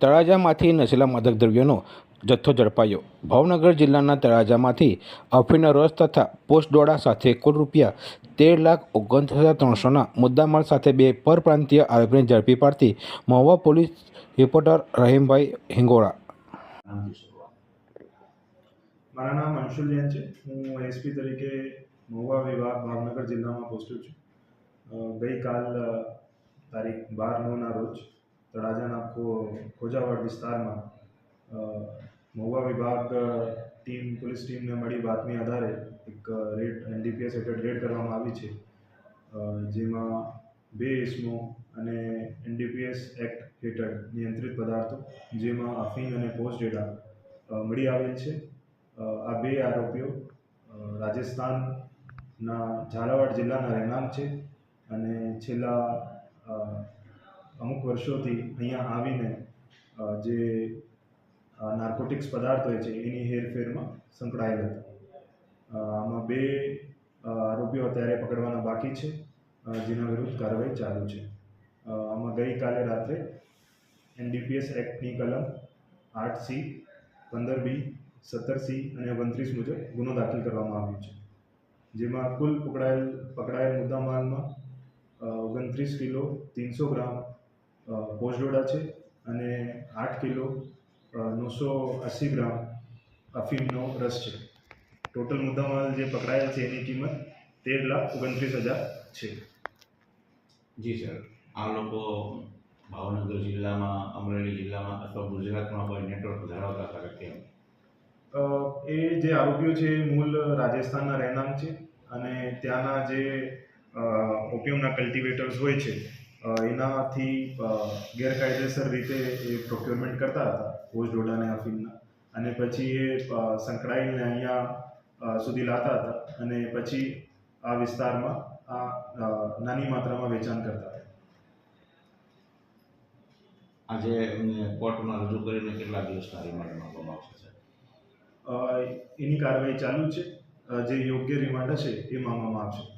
તળાજામાંથી નશીલા માદક દ્રવ્યોનો જથ્થો ઝડપાયો. ભાવનગર જિલ્લાના તળાજામાંથી અફીનો રસ તથા પોસ્ટડોળા સાથે કુલ રૂપિયા તેર લાખ ઓગણત્રીસ હજાર ત્રણસોના મુદ્દામાલ સાથે બે પરપ્રાંતીય આરોપીને ઝડપી પાડતી મહુવા પોલીસ રિપોર્ટર રહીમભાઈ હિંગોળા. મારા નામ અંશુલ જૈન છે. હું એસપી તરીકે મહુવા વિભાગ ભાવનગર જિલ્લામાં પહોંચ્યો છું. ગઈકાલ તારીખ બાર નવના રોજ તળાજાના ખોજાવડ વિસ્તારમાં મહુવા વિભાગ ટીમ, પોલીસ ટીમને મળી બાતમી આધારે એક રેડ, એનડીપીએસ હેઠળ રેડ કરવામાં આવી છે. જેમાં બે ઇસમો અને એનડીપીએસ એક્ટ હેઠળ નિયંત્રિત પદાર્થો, જેમાં અફીણ અને પોસ્ટ ડેટા મળી આવેલ છે. આ બે આરોપીઓ રાજસ્થાનના ઝાલાવાડ જિલ્લાના રહેણાંક છે અને છેલ્લા અમુક વર્ષોથી અહીંયા આવીને જે નાર્કોટિક્સ પદાર્થ હોય છે, એની હેરફેરમાં સંકળાયેલ હતા. આમાં બે આરોપીઓ અત્યારે પકડવાના બાકી છે જેના વિરુદ્ધ કાર્યવાહી ચાલુ છે. આમાં ગઈકાલે રાત્રે એનડીપીએસ એક્ટની કલમ આઠ સી પંદર બી સત્તર સી અને ઓગણત્રીસ મુજબ ગુનો દાખલ કરવામાં આવ્યો છે. જેમાં કુલ પકડાયેલ પકડાયેલ મુદ્દામાલમાં ઓગણત્રીસ કિલો, ત્રણસો ગ્રામ અ, છે અને આઠ કિલો નવસો અસી ગ્રામ અફીમનો રસ છે. ટોટલ મુદ્દામાલ જે પકડાયેલ છે એની કિંમત તેર લાખ ઓગણત્રીસ હજાર છે. જી સર. આ લોકો ભાવનગર જિલ્લામાં અમરેલી જિલ્લામાં અથવા ગુજરાતમાં કોઈ નેટવર્ક ધરાવતા હતા કેમ? એ જે આરોપીઓ છે એ મૂળ રાજસ્થાનના રહેણાંક છે અને ત્યાંના જે ઓપિયમના કલ્ટિવેટર્સ હોય છે એનાથી ગેરકાયદેસર રીતે એ પ્રોક્યોરમેન્ટ કરતા હતા ભોજ ડોડા આ અફીણના અને પછી એ સંકળાઈને અહીંયા સુધી લાતા હતા અને પછી આ વિસ્તારમાં આ નાની માત્રામાં વેચાણ કરતા હતા આજે એમને કોર્ટમાં રજૂ કરીને કેટલા દિવસના રિમાન્ડ માંગવામાં આવશે એની કાર્યવાહી ચાલુ છે. જે યોગ્ય રિમાન્ડ હશે એ માંગવામાં આવશે.